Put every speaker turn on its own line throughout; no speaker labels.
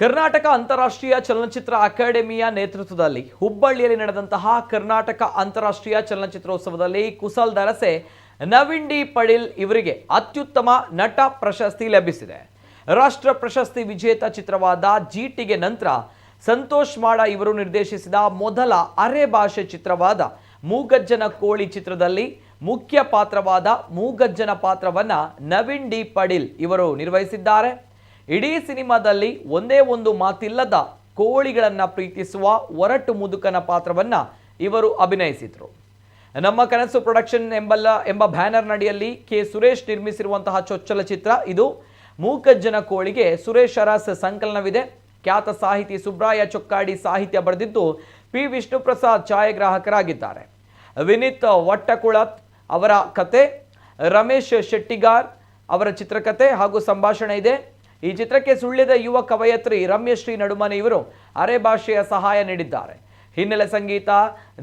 ಕರ್ನಾಟಕ ಅಂತಾರಾಷ್ಟ್ರೀಯ ಚಲನಚಿತ್ರ ಅಕಾಡೆಮಿಯ ನೇತೃತ್ವದಲ್ಲಿ ಹುಬ್ಬಳ್ಳಿಯಲ್ಲಿ ನಡೆದಂತಹ ಕರ್ನಾಟಕ ಅಂತಾರಾಷ್ಟ್ರೀಯ ಚಲನಚಿತ್ರೋತ್ಸವದಲ್ಲಿ ಕುಸಲ್ ದರಸೆ ನವೀನ್ ಡಿ ಪಡೀಲ್ ಇವರಿಗೆ ಅತ್ಯುತ್ತಮ ನಟ ಪ್ರಶಸ್ತಿ ಲಭಿಸಿದೆ. ರಾಷ್ಟ್ರ ಪ್ರಶಸ್ತಿ ವಿಜೇತ ಚಿತ್ರವಾದ ಜಿಟಿಗೆ ನಂತರ ಸಂತೋಷ್ ಮಾಡ ಇವರು ನಿರ್ದೇಶಿಸಿದ ಮೊದಲ ಅರೆ ಭಾಷೆ ಚಿತ್ರವಾದ ಮೂಗಜ್ಜನ ಕೋಳಿ ಚಿತ್ರದಲ್ಲಿ ಮುಖ್ಯ ಪಾತ್ರವಾದ ಮೂಗಜ್ಜನ ಪಾತ್ರವನ್ನು ನವೀನ್ ಡಿ ಪಡೀಲ್ ಇವರು ನಿರ್ವಹಿಸಿದ್ದಾರೆ. ಇಡೀ ಸಿನಿಮಾದಲ್ಲಿ ಒಂದೇ ಒಂದು ಮಾತಿಲ್ಲದ ಕೋಳಿಗಳನ್ನು ಪ್ರೀತಿಸುವ ಒರಟು ಮುದುಕನ ಪಾತ್ರವನ್ನ ಇವರು ಅಭಿನಯಿಸಿದರು. ನಮ್ಮ ಕನಸು ಪ್ರೊಡಕ್ಷನ್ ಎಂಬಲ್ಲ, ಎಂಬ ಬ್ಯಾನರ್ ನಡಿಯಲ್ಲಿ ಕೆ ಸುರೇಶ್ ನಿರ್ಮಿಸಿರುವಂತಹ ಚೊಚ್ಚಲ ಚಿತ್ರ ಇದು. ಮೂಕಜ್ಜನ ಕೋಳಿಗೆ ಸುರೇಶ್ ಅರಸ್ ಸಂಕಲನವಿದೆ. ಖ್ಯಾತ ಸಾಹಿತಿ ಸುಬ್ರಾಯ ಚೊಕ್ಕಾಡಿ ಸಾಹಿತ್ಯ ಬರೆದಿದ್ದು ಪಿ. ವಿಷ್ಣುಪ್ರಸಾದ್ ಛಾಯಾಗ್ರಾಹಕರಾಗಿದ್ದಾರೆ. ವಿನೀತ್ ವಟ್ಟಕುಳತ್ ಅವರ ಕತೆ, ರಮೇಶ್ ಶೆಟ್ಟಿಗಾರ್ ಅವರ ಚಿತ್ರಕಥೆ ಹಾಗೂ ಸಂಭಾಷಣೆ ಇದೆ. ಈ ಚಿತ್ರಕ್ಕೆ ಸುಳ್ಳಿದ ಯುವ ಕವಯತ್ರಿ ರಮ್ಯಶ್ರೀ ನಡುಮನೆ ಇವರು ಅರೆ ಭಾಷೆಯ ಸಹಾಯ ನೀಡಿದ್ದಾರೆ. ಹಿನ್ನೆಲೆ ಸಂಗೀತ,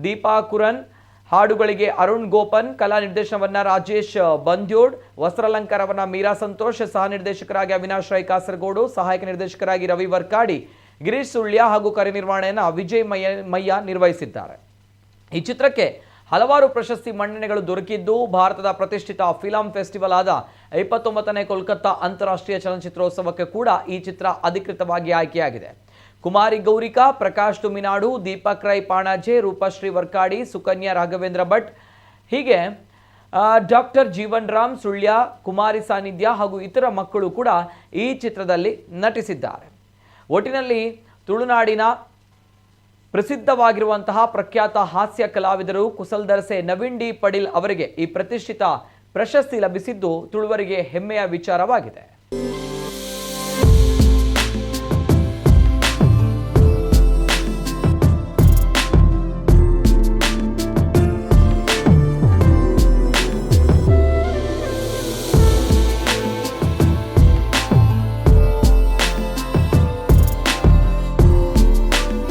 ದೀಪಾ ಕುರನ್ ಹಾಡುಗಳಿಗೆ ಅರುಣ್ ಗೋಪನ್, ಕಲಾ ನಿರ್ದೇಶನವನ್ನ ರಾಜೇಶ್ ಬಂದ್ಯೋಡ್ ವಸ್ತ್ರಾಲಂಕಾರವನ್ನ ಮೀರಾ ಸಂತೋಷ್, ಸಹ ನಿರ್ದೇಶಕರಾಗಿ ಅವಿನಾಶ್ ರೈ ಕಾಸರಗೋಡು, ಸಹಾಯಕ ನಿರ್ದೇಶಕರಾಗಿ ರವಿ ವರ್ಕಾಡಿ, ಗಿರೀಶ್ ಸುಳ್ಯ ಹಾಗೂ ಕಾರ್ಯನಿರ್ವಹಣೆಯನ್ನು ವಿಜಯ್ ಮಯ್ಯ ಮಯ್ಯ ನಿರ್ವಹಿಸಿದ್ದಾರೆ. ಈ ಚಿತ್ರಕ್ಕೆ ಹಲವಾರು ಪ್ರಶಸ್ತಿ ಮನ್ನಣೆಗಳು ದೊರಕಿದ್ದು ಭಾರತದ ಪ್ರತಿಷ್ಠಿತ ಫಿಲಂ ಫೆಸ್ಟಿವಲ್ ಆದ ಇಪ್ಪತ್ತೊಂಬತ್ತನೇ ಕೋಲ್ಕತ್ತಾ ಅಂತಾರಾಷ್ಟ್ರೀಯ ಚಲನಚಿತ್ರೋತ್ಸವಕ್ಕೆ ಕೂಡ ಈ ಚಿತ್ರ ಅಧಿಕೃತವಾಗಿ ಆಯ್ಕೆಯಾಗಿದೆ. ಕುಮಾರಿ ಗೌರಿಕಾ, ಪ್ರಕಾಶ್ ತುಮಿನಾಡು, ದೀಪಕ್ ರೈ ಪಾಣಾಜೆ ರೂಪಶ್ರೀ ವರ್ಕಾಡಿ ಸುಕನ್ಯಾ ರಾಘವೇಂದ್ರ ಭಟ್, ಹೀಗೆ ಡಾಕ್ಟರ್ ಜೀವನ್ ರಾಮ್, ಸುಳ್ಯ, ಕುಮಾರಿ ಸಾನ್ನಿಧ್ಯ ಹಾಗೂ ಇತರ ಮಕ್ಕಳು ಕೂಡ ಈ ಚಿತ್ರದಲ್ಲಿ ನಟಿಸಿದ್ದಾರೆ. ಒಟ್ಟಿನಲ್ಲಿ ತುಳುನಾಡಿನ ಪ್ರಸಿದ್ಧವಾಗಿರುವಂತಹ ಪ್ರಖ್ಯಾತ ಹಾಸ್ಯ ಕಲಾವಿದರು ಕುಸಲ್ ದರಸೆ ನವೀನ್ ಡಿ ಪಡಿಲ್ ಅವರಿಗೆ ಈ ಪ್ರತಿಷ್ಠಿತ ಪ್ರಶಸ್ತಿ ಲಭಿಸಿದ್ದು ತುಳುವರಿಗೆ ಹೆಮ್ಮೆಯ ವಿಚಾರವಾಗಿದೆ.